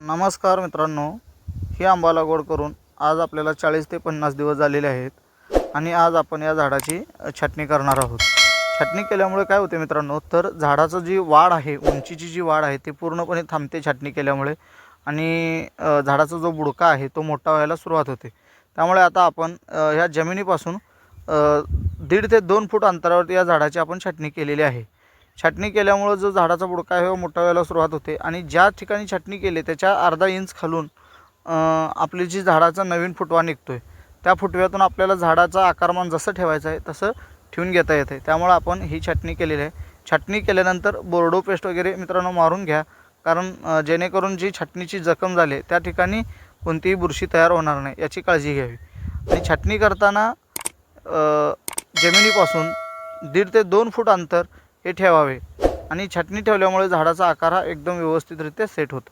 नमस्कार मित्रांनो ही आंबा लागवड करून आज आपल्याला चाळीस ते पन्नास दिवस झालेले आहेत आणि आज आपण या झाडाची छाटणी करणार आहोत. छाटणी केल्यामुळे काय होते मित्रांनो तर झाडाचं जी वाढ आहे उंचीची जी वाढ आहे ती पूर्णपणे थांबते छाटणी केल्यामुळे आणि झाडाचा जो बुडका आहे तो मोठा व्हायला सुरुवात होते. त्यामुळे आता आपण ह्या जमिनीपासून दीड ते दोन फूट अंतरावरती या झाडाची आपण छाटणी केलेली आहे. छाटणी केल्यामुळं जो झाडाचा बुडका आहे मोठा व्हायला सुरुवात होते. आणि ज्या ठिकाणी छाटणी केली त्याच्या अर्धा इंच खालून आपली जी झाडाचा नवीन फुटवा निघतो आहे त्या फुटव्यातून आपल्याला झाडाचा आकारमान जसं ठेवायचं आहे तसं ठेवून घेता येतं आहे. त्यामुळं आपण ही छाटणी केलेली आहे. छाटणी केल्यानंतर बोर्डो पेस्ट वगैरे मित्रांनो मारून घ्या कारण जेणेकरून जी छाटणीची जखम झाली त्या ठिकाणी कोणतीही बुरशी तयार होणार नाही याची काळजी घ्यावी. आणि छाटणी करताना जमिनीपासून दीड ते दोन फूट अंतर हे ठेवावे. आणि छाटणी ठेवल्यामुळे झाडाचा आकार हा एकदम व्यवस्थितरित्या सेट होतो.